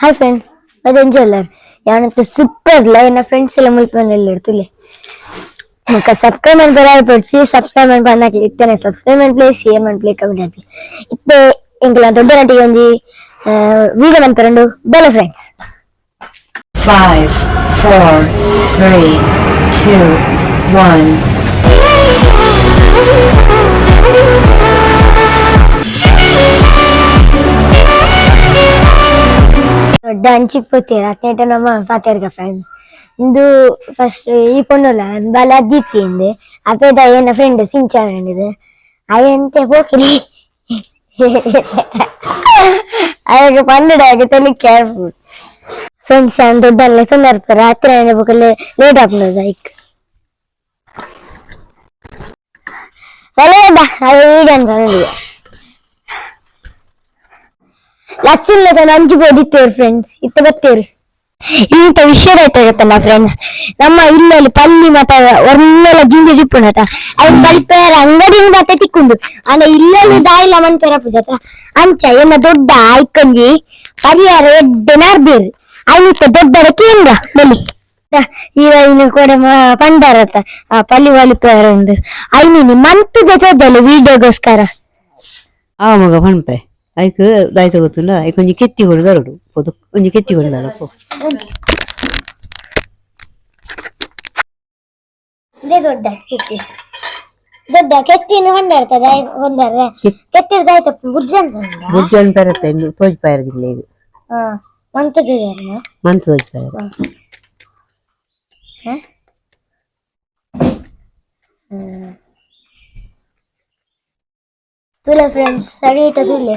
Hi friends ಅದೇನು ಎಲ್ಲಾರು ಯಾವನಂತ super ಇಲ್ಲ ಏನ ಫ್ರೆಂಡ್ಸ್ ಎಲ್ಲ ಮುಲ್ಪಲ್ಲಿ ಎಲ್ಲ ಇರ್ತಲೆ ఇంకా సబ్స్క్రైబ్ అని పడిచి సబ్స్క్రైబ్ అని పడినాక ఇస్తేనే సబ్స్క్రైబ్ అని ప్లే షేర్ అని ప్లే కమెంట్ అని ఇస్తే ఇంకా దొడ్డ నటిగా ఉంది వీడియో అంత రెండు బెల friends Five, four, three, two, one. ಡ್ಯಾನ್ಸಿಗೆ ಪೋತಿರ ಅತ್ನೇಟ ನಮ್ಮ ಪಾತೆರ್ಗ ಫ್ರೆಂಡ್ ಇಂದು ಫಸ್ಟ್ ಈ ಪೊಣ್ಣಲ್ಲ ಬಲ ದಿತ್ತಿ ಇಂದು ಅಪೇದ ಏನ ಫ್ರೆಂಡ್ ಸಿಂಚಾ ಫ್ರೆಂಡ್ ಅಯ್ಯಂತೆ ಹೋಗಿರಿ ಅದಕ್ಕೆ ಪಂಡಡಾಗ ತಲೆ ಕೇರ್ಫುಲ್ ಫ್ರೆಂಡ್ಸ್ ಅಂತ ದೊಡ್ಡಲ್ಲ ಸಂದರ್ಭ ರಾತ್ರಿ ಏನ ಬೇಕಲ್ಲ ಲೇಟ್ ಆಗ್ಬೋದು ಲೈಕ್ வெளியே அது வீடு என்று ಲಕ್ಷಿಲ್ಲದ ನಂಜು ಓದಿತ್ತೇವೆ ಫ್ರೆಂಡ್ಸ್ ಇತ್ತ ಬರ್ತೇವೆ ಇಂತ ವಿಷಯ ಆಯ್ತಾಗತ್ತಲ್ಲ ಫ್ರೆಂಡ್ಸ್ ನಮ್ಮ ಇಲ್ಲಲ್ಲಿ ಪಲ್ಲಿ ಮತ ಒರ್ನೆಲ್ಲ ಜಿಂಜಿ ಜಿಪ್ಪುಣತ ಅವ್ ಬಲ್ಪೇರ ಅಂಗಡಿ ಅತ್ತೆ ತಿಕ್ಕುಂಡು ಅಂಡ ಇಲ್ಲಲ್ಲಿ ದಾಯಿಲ ಮಂತರ ಪೂಜಾತ ಅಂಚ ಎಲ್ಲ ದೊಡ್ಡ ಆಯ್ಕಂಜಿ ಪರಿಹಾರ ಎಡ್ಡೆ ನಾರ್ಬೇರು. ಅಲ್ಲಿತ್ತ ದೊಡ್ಡರ ಕೇಂದ್ರ ಬಲಿ. ಈಗ ಇನ್ನು ಕೂಡ ಪಂಡಾರತ ಆ ಪಲ್ಲಿ ವಲಿಪೇರ ಒಂದು ಐನಿನಿ ಮಂತದ ಚೋದಲ್ಲ ವಿಡಿಯೋಗೋಸ್ಕರ ಆ ಮಗ ಪಂಪೆ. ಐಕ್ ದಾಯ್ತ ಗೊತ್ತುಂಡ ಐಕ್ ಒಂಜಿ ಕೆತ್ತಿ ಕೊಡು ದರಡು ಪೋದು ಒಂಜಿ ಕೆತ್ತಿ ಕೊಡ್ದಾರ ಪೋ ಇದೇ ದೊಡ್ಡ ಕೆತ್ತಿ ದೊಡ್ಡ ಕೆತ್ತಿನ ಹೊಂಡಾಡ್ತದ ಹೊಂದಾರ ಕೆತ್- ಕೆತ್ತಿರ್ದಾಯ್ತ ಬುರ್ಜಂತ ಬುಜ್ಜನ್ ಪೆರತ್ತೆ ಇಂದು ತೋಜ್ ಪಾಯರ ಜಿಲ್ಲೆ ಇದು ಹಾ ಮಂತ ಜೋಜಾರ ಮನ್ ತೋಜ್ ಪಾಯರ ತುಲೆ ಫ್ರೆಂಡ್ಸ್ ಸರಿ ಇಟ್ಟ ತುಲೆ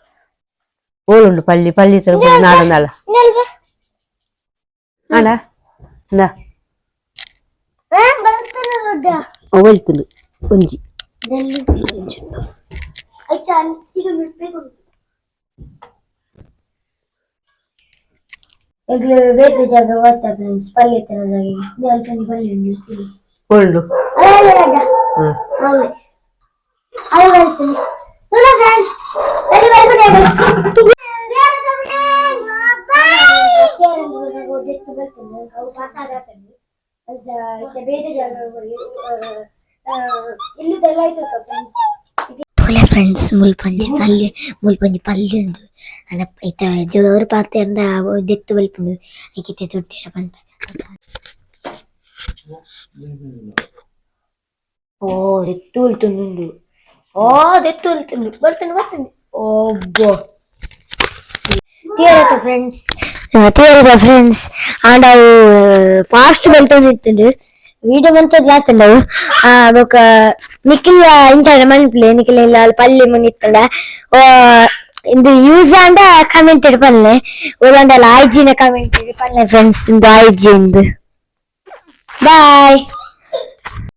ಮೆತ್ತಗಾಡ್ದು ಆಯ್ತು ಮಿತ್ತು ಗಿಂಚ ಪಾಡೋಡು ನಿಂದು ಹಾ ಪಾಡ್ದು ಓಲುಂಡು ಪಳ್ಳಿ ಪಳ್ಳಿ ತರ ನಾಡಂದಲ್ಲ ಇನ್ನೆಲ್ವಾ ಆಡ ಇಂದ ಹಾ ಬರುತ್ತಾನೆ ದೊಡ್ಡ ಒಯ್ತುಂಡು ಒಂಜಿ ಆಯ್ತಾ ಪುಲೆ ಫ್ರೆಂಡ್ಸ್ ಮುಲ್ಪಂಜಿ ಪಲ್ಯ ಮುಲ್ಪಂಜಿ ಪಲ್ಯ ಉಂಡು ಅಣ್ಣ ಐತ ಜೋರು ಪಾತೆ ಅಂಡ ದೆತ್ತು ಬಲ್ಪುಂಡು ಐಕಿತೆ ದುಡ್ಡಿಡ ಬಂದ ಓ ದೆತ್ತು ಉಲ್ತುಂಡು ಓ ದೆತ್ತು ಉಲ್ತುಂಡು ಬರ್ತೀನಿ ಬರ್ತೀನಿ theories of friends and ಅವು ಫಾಸ್ಟ್ ಬಂತಂದು ಇತ್ತುಂಡು ವೀಡಿಯೋ ಬಂತದ್ದು ಲಾತಂಡು ಅವು ಬೊಕ ನಿಖಿಲ ಇಂಚಾಡ ಮನ್ಪಿಲೆ ನಿಖಿಲ ಇಲ್ಲ ಅಲ್ಲಿ ಪಲ್ಲಿ ಮುನ್ನ ಇತ್ತಂಡ ಇಂದು ಯೂಸ್ ಆಂಡ ಕಮೆಂಟ್ ಇಡ್ ಪಲ್ಲೆ ಓದಾಂಡ ಅಲ್ಲಿ ಐಜಿನ ಕಮೆಂಟ್ ಇಡ್ ಪಲ್ಲೆ ಫ್ರೆಂಡ್ಸ್ ಇಂದು ಐಜಿ ಇಂದು ಬಾಯ್